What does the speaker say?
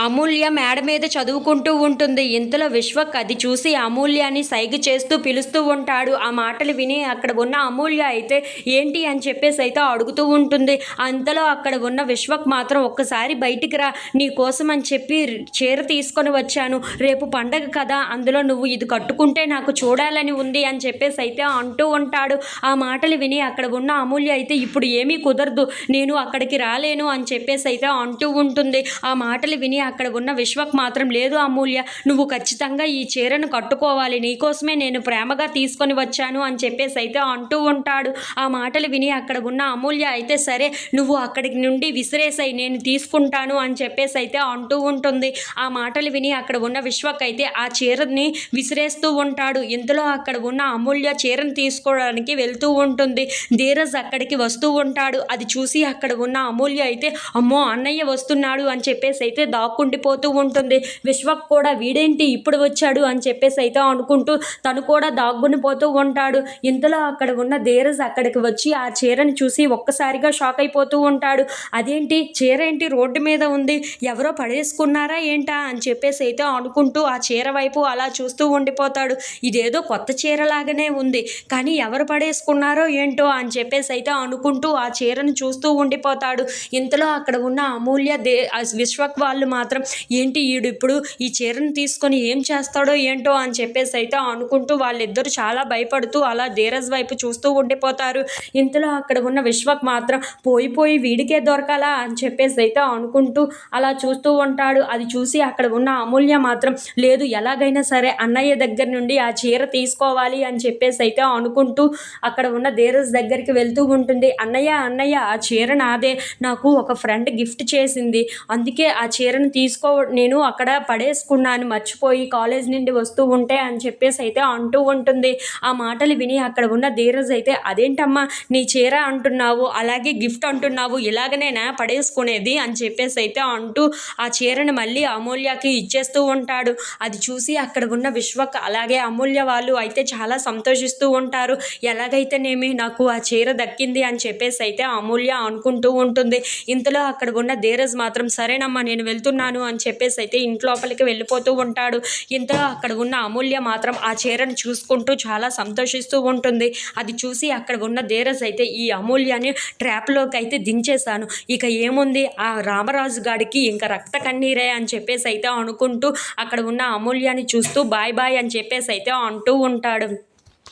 అమూల్య మేడ మీద చదువుకుంటూ ఉంటుంది. ఇంతలో విశ్వక్ అది చూసి అమూల్యాన్ని సైగ చేస్తూ పిలుస్తూ ఉంటాడు. ఆ మాటలు విని అక్కడ ఉన్న అమూల్య అయితే ఏంటి అని చెప్పేసి అయితే అడుగుతూ ఉంటుంది. అంతలో అక్కడ ఉన్న విశ్వక్ మాత్రం ఒక్కసారి బయటికి రా నీ కోసం అని చెప్పి చీర తీసుకొని వచ్చాను. రేపు పండగ కదా అందులో నువ్వు ఇది కట్టుకుంటే నాకు చూడాలని ఉంది అని చెప్పేసి అయితే అంటూ ఉంటాడు. ఆ మాటలు విని అక్కడ ఉన్న అమూల్య అయితే ఇప్పుడు ఏమీ కుదరదు నేను అక్కడికి రాలేను అని చెప్పేసి అయితే అంటూ ఉంటుంది. ఆ మాటలు విని అక్కడ ఉన్న విశ్వక్ మాత్రం లేదు అమూల్య నువ్వు ఖచ్చితంగా ఈ చీరను కట్టుకోవాలి. నీకోసమే నేను ప్రేమగా తీసుకొని వచ్చాను అని చెప్పేసి అయితే అంటూ ఉంటాడు. ఆ మాటలు విని అక్కడ ఉన్న అమూల్య అయితే సరే నువ్వు అక్కడికి నుండి విసిరేసాయి నేను తీసుకుంటాను అని చెప్పేసి అయితే అంటూ ఉంటుంది. ఆ మాటలు విని అక్కడ ఉన్న విశ్వక్ అయితే ఆ చీరని విసిరేస్తూ ఉంటాడు. ఇంతలో అక్కడ ఉన్న అమూల్య చీరను తీసుకోవడానికి వెళ్తూ ఉంటుంది. ధీరజ్ అక్కడికి వస్తూ ఉంటాడు. అది చూసి అక్కడ ఉన్న అమూల్య అయితే అమ్మో అన్నయ్య వస్తున్నాడు అని చెప్పేసి అయితే దాక్కుండిపోతూ ఉంటుంది. విశ్వక్ కూడా వీడేంటి ఇప్పుడు వచ్చాడు అని చెప్పేసి అయితే అనుకుంటూ తను కూడా దాక్కునిపోతూ ఉంటాడు. ఇంతలో అక్కడ ఉన్న ధీరజ్ అక్కడికి వచ్చి ఆ చీరను చూసి ఒక్కసారిగా షాక్ అయిపోతూ ఉంటాడు. అదేంటి? చీర ఏంటి? రోడ్డు మీద ఉంది. ఎవరో పడేసుకున్నారా ఏంటా? అని చెప్పేసి అయితే అనుకుంటూ ఆ చీర వైపు అలా చూస్తూ ఉండిపోతాడు. ఇదేదో కొత్త చీరలాగానే ఉంది. కానీ ఎవరు పడేసుకున్నారో ఏంటో అని చెప్పేసి అయితే అనుకుంటూ ఆ చీరను చూస్తూ ఉండిపోతాడు. ఇంతలో అక్కడ ఉన్న అమూల్య దే విశ్వక్ వాళ్ళు మా మాత్రం ఏంటి ఈడు ఇప్పుడు ఈ చీరను తీసుకొని ఏం చేస్తాడో ఏంటో అని చెప్పేసి అయితే అనుకుంటూ వాళ్ళిద్దరు చాలా భయపడుతూ అలా ధీరజ్ వైపు చూస్తూ ఉండిపోతారు. ఇంతలో అక్కడ ఉన్న విశ్వక్ మాత్రం పోయి పోయి వీడికే దొరకాలా అని చెప్పేసి అయితే అనుకుంటూ అలా చూస్తూ ఉంటాడు. అది చూసి అక్కడ ఉన్న అమూల్య మాత్రం లేదు ఎలాగైనా సరే అన్నయ్య దగ్గర నుండి ఆ చీర తీసుకోవాలి అని చెప్పేసి అయితే అనుకుంటూ అక్కడ ఉన్న ధీరజ్ దగ్గరికి వెళ్తూ ఉంటుంది. అన్నయ్య అన్నయ్య ఆ చీర నాదే నాకు ఒక ఫ్రెండ్ గిఫ్ట్ చేసింది. అందుకే ఆ చీరను తీసుకో నేను అక్కడ పడేసుకున్నాను మర్చిపోయి కాలేజ్ నుండి వస్తూ ఉంటే అని చెప్పేసి అయితే అంటూ ఉంటుంది. ఆ మాటలు విని అక్కడ ఉన్న ధీరజ్ అయితే అదేంటమ్మా నీ చీర అంటున్నావు అలాగే గిఫ్ట్ అంటున్నావు ఇలాగనేనా పడేసుకునేది? అని చెప్పేసి అయితే అంటూ ఆ చీరను మళ్ళీ అమూల్యకి ఇచ్చేస్తూ ఉంటాడు. అది చూసి అక్కడ ఉన్న విశ్వక్ అలాగే అమూల్య వాళ్ళు అయితే చాలా సంతోషిస్తూ ఉంటారు. ఎలాగైతేనేమి నాకు ఆ చీర దక్కింది? అని చెప్పేసి అయితే అమూల్య అనుకుంటూ ఉంటుంది. ఇంతలో అక్కడ ఉన్న ధీరజ్ మాత్రం సరేనమ్మా నేను వెళ్తున్నాను అని చెప్పేసి అయితే ఇంట్లోపలికి వెళ్ళిపోతూ ఉంటాడు. ఇంతలో అక్కడ ఉన్న అమూల్య మాత్రం ఆ చీరను చూసుకుంటూ చాలా సంతోషిస్తూ ఉంటుంది. అది చూసి అక్కడ ఉన్న ధీరజ్ అయితే ఈ అమూల్యాన్ని ట్రాప్లోకి అయితే దించేశాను. ఇక ఏముంది? ఆ రామరాజు గాడికి ఇంకా రక్త కన్నీరే అని చెప్పేసి అయితే అనుకుంటూ అక్కడ ఉన్న అమూల్యాన్ని చూస్తూ బాయ్ బాయ్ అని చెప్పేసి అయితే అంటూ ఉంటాడు.